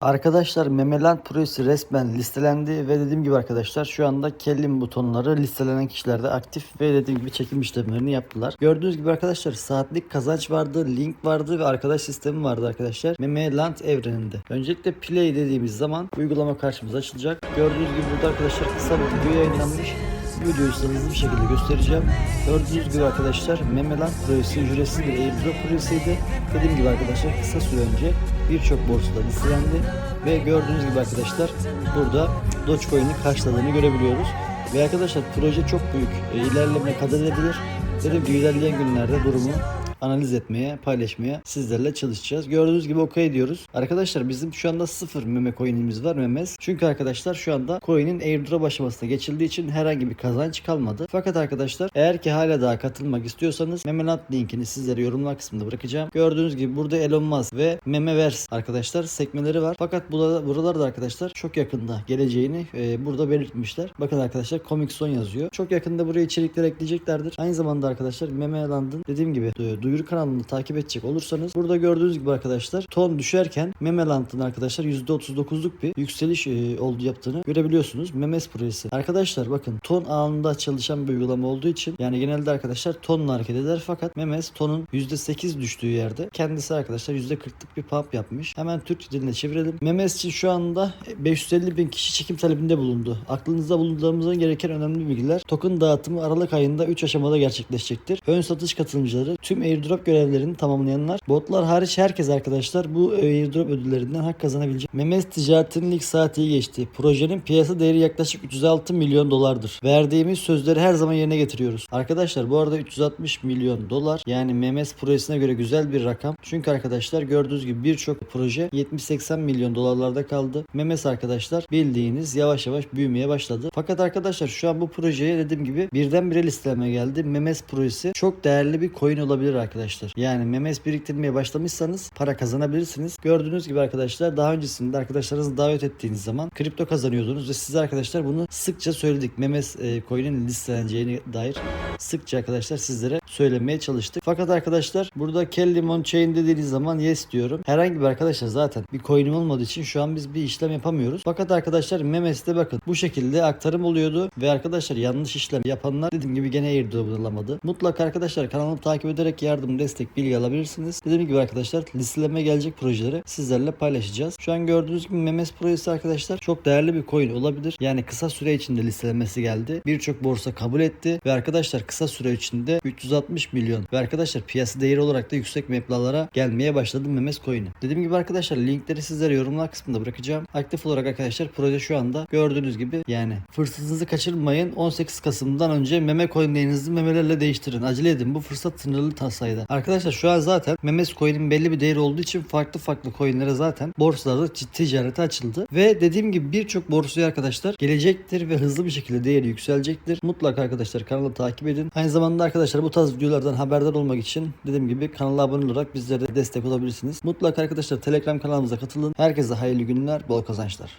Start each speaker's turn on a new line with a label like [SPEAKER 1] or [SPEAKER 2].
[SPEAKER 1] Arkadaşlar Memeland projesi resmen listelendi ve dediğim gibi arkadaşlar şu anda Kellim butonları listelenen kişilerde aktif ve dediğim gibi çekim işlemlerini yaptılar. Gördüğünüz gibi arkadaşlar saatlik kazanç vardı, link vardı ve arkadaş sistemi vardı arkadaşlar Memeland evreninde. Öncelikle play dediğimiz zaman uygulama karşımıza açılacak. Gördüğünüz gibi burada arkadaşlar kısa bir video yayınlanmış. Hızlı bir şekilde göstereceğim. Gördüğünüz gibi arkadaşlar Memeland projesi ücretsiz bir airdrop projesiydi. Dediğim gibi arkadaşlar kısa süre önce birçok borsada listelendi ve gördüğünüz gibi arkadaşlar burada Dogecoin'i karşıladığını görebiliyoruz. Ve arkadaşlar proje çok büyük e, ilerleme kat edebilir. Dediğim gibi ilerleyen günlerde durumu analiz etmeye, paylaşmaya sizlerle çalışacağız. Gördüğünüz gibi okey diyoruz. Arkadaşlar bizim şu anda sıfır meme coin'imiz var memes. Çünkü arkadaşlar şu anda coin'in airdrop aşamasına geçildiği için herhangi bir kazanç kalmadı. Fakat arkadaşlar eğer ki hala daha katılmak istiyorsanız Memeland linkini sizlere yorumlar kısmında bırakacağım. Gördüğünüz gibi burada Elon Musk ve Memeverse arkadaşlar sekmeleri var. Fakat burada, buralarda arkadaşlar çok yakında geleceğini e, burada belirtmişler. Bakın arkadaşlar Comic Zone yazıyor. Çok yakında buraya içerikler ekleyeceklerdir. Aynı zamanda arkadaşlar Memeland'ın dediğim gibi e, duyuru kanalını takip edecek olursanız burada gördüğünüz gibi arkadaşlar ton düşerken Memeland'ın arkadaşlar %39'luk bir yükseliş e, oldu yaptığını görebiliyorsunuz. Memes projesi. Arkadaşlar bakın ton anında çalışan bir uygulama olduğu için yani genelde arkadaşlar tonla hareket eder fakat Memes tonun %8 düştüğü yerde kendisi arkadaşlar %40'lık bir pump yapmış. Hemen Türk diline çevirelim. Memes için şu anda 550 bin kişi çekim talebinde bulundu. Aklınızda bulundurmamız gereken önemli bilgiler token dağıtımı Aralık ayında 3 aşamada gerçekleşecektir. Ön satış katılımcıları tüm airdrop görevlerini tamamlayanlar botlar hariç herkes arkadaşlar bu airdrop ödüllerinden hak kazanabilecek. Memes ticaretinin ilk saati iyi geçti. Projenin piyasa değeri yaklaşık 306 milyon dolardır. Verdiğimiz sözleri her zaman yerine getiriyoruz. Arkadaşlar bu arada 360 milyon dolar yani Memes projesine göre güzel bir rakam. Çünkü arkadaşlar gördüğünüz gibi birçok proje 70-80 milyon dolarlarda kaldı. Memes arkadaşlar bildiğiniz yavaş yavaş büyümeye başladı. Fakat arkadaşlar şu an bu projeye dediğim gibi birdenbire listeleme geldi. Memes projesi çok değerli bir coin olabilir arkadaşlar. Yani memes biriktirmeye başlamışsanız para kazanabilirsiniz. Gördüğünüz gibi arkadaşlar daha öncesinde arkadaşlarınızı davet ettiğiniz zaman kripto kazanıyordunuz ve size arkadaşlar bunu sıkça söyledik. Memes e, coin'in listeleneceğine dair sıkça arkadaşlar sizlere söylemeye çalıştık. Fakat arkadaşlar burada Kellimon Chain dediğiniz zaman yes diyorum. Herhangi bir arkadaşlar zaten bir coin'im olmadığı için şu an biz bir işlem yapamıyoruz. Fakat arkadaşlar Memes'te bakın bu şekilde aktarım oluyordu ve arkadaşlar yanlış işlem yapanlar dediğim gibi gene airdrop alamadı. Mutlaka arkadaşlar kanalımı takip ederek yardım, destek, bilgi alabilirsiniz. Dediğim gibi arkadaşlar listeleme gelecek projeleri sizlerle paylaşacağız. Şu an gördüğünüz gibi Memes projesi arkadaşlar çok değerli bir coin olabilir. Yani kısa süre içinde listelenmesi geldi. Birçok borsa kabul etti ve arkadaşlar kısa süre içinde 360 milyon ve arkadaşlar piyasa değeri olarak da yüksek meblağlara gelmeye başladı Memes coin'i. Dediğim gibi arkadaşlar linkleri sizlere yorumlar kısmında bırakacağım. Aktif olarak arkadaşlar proje şu anda gördüğünüz gibi yani fırsatınızı kaçırmayın. 18 Kasım'dan önce meme coinlerinizi memelerle değiştirin. Acele edin. Bu fırsat sınırlı sayıda. Arkadaşlar şu an zaten Memes coin'in belli bir değeri olduğu için farklı farklı coin'lere zaten borsalarda ticarete açıldı. Ve dediğim gibi birçok borsaya arkadaşlar gelecektir ve hızlı bir şekilde değeri yükselecektir. Mutlaka arkadaşlar kanalı takip edin. Aynı zamanda arkadaşlar bu tarz videolardan haberdar olmak için dediğim gibi kanala abone olarak bizlere de destek olabilirsiniz. Mutlaka arkadaşlar Telegram kanalımıza katılın. Herkese hayırlı günler, bol kazançlar.